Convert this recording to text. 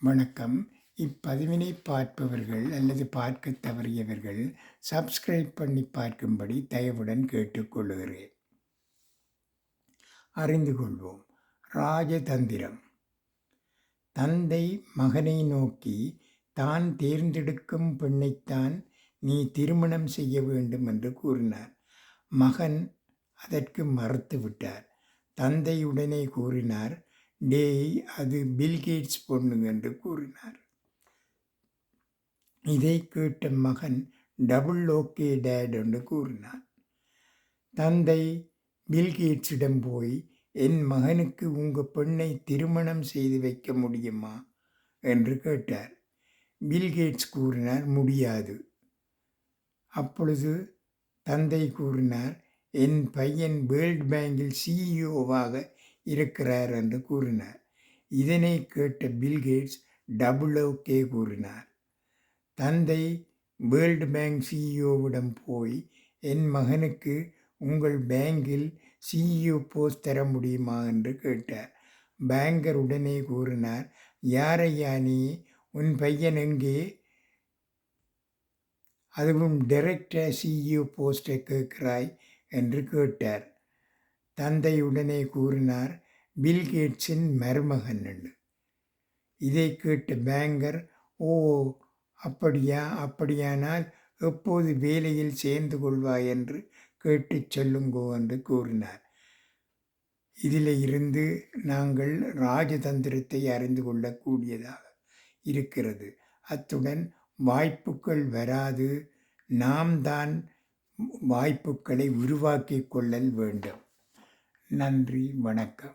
வணக்கம். இப்பதிவினை பார்ப்பவர்கள் அல்லது பார்க்க தவறியவர்கள் சப்ஸ்கிரைப் பண்ணி பார்க்கும்படி தயவுடன் கேட்டுக்கொள்கிறேன். அறிந்து கொள்வோம். ராஜதந்திரம். தந்தை மகனை நோக்கி தான் தேர்ந்தெடுக்கும் பெண்ணைத்தான் நீ திருமணம் செய்ய வேண்டும் என்று கூறினார். மகன் அதற்கு மறுத்துவிட்டார் தந்தை உடனே கூறினார் டேய் அது பில்கேட்ஸ் பொண்ணு என்று கூறினார். இதை கேட்ட மகன் டபுள் ஓகே டேட் என்று கூறினார். தந்தை பில்கேட்ஸிடம் போய் என் மகனுக்கு உங்கள் பெண்ணை திருமணம் செய்து வைக்க முடியுமா? என்று கேட்டார். பில்கேட்ஸ் கூறினார் முடியாது. அப்பொழுது தந்தை கூறினார் என் பையன் வேர்ல்ட் பேங்கில் சிஇஓவாக இருக்கிறார் என்று கூறினார். இதனை கேட்ட பில்கேட்ஸ் டபுள் ஓகே கூறினார். தந்தை வேர்ல்டு பேங்க் சிஇஓவிடம் போய் என் மகனுக்கு உங்கள் பேங்கில் சிஇஓ போஸ்ட் தர முடியுமா? என்று கேட்டார். பேங்கர் உடனே கூறினார் யாரையா நீ? உன் பையன் எங்கே? அதுவும் டைரக்டர் சிஇஓ போஸ்ட்டை கேட்கிறாய் என்று கேட்டார். தந்தை உடனே கூறினார் பில்கேட்ஸின் மருமகன் என்று. இதை கேட்ட பேங்கர் ஓ அப்படியா அப்படியானால் எப்போது வேலையில் சேர்ந்து கொள்வாய் என்று கேட்டு சொல்லுங்கோ என்று கூறினார். இதில் இருந்து நாங்கள் ராஜதந்திரத்தை அறிந்து கொள்ளக்கூடியதாக இருக்கிறது. அத்துடன் வாய்ப்புகள் வராது. நாம் தான் வாய்ப்புகளை உருவாக்கி கொள்ளல் வேண்டும். நன்றி வணக்கம்.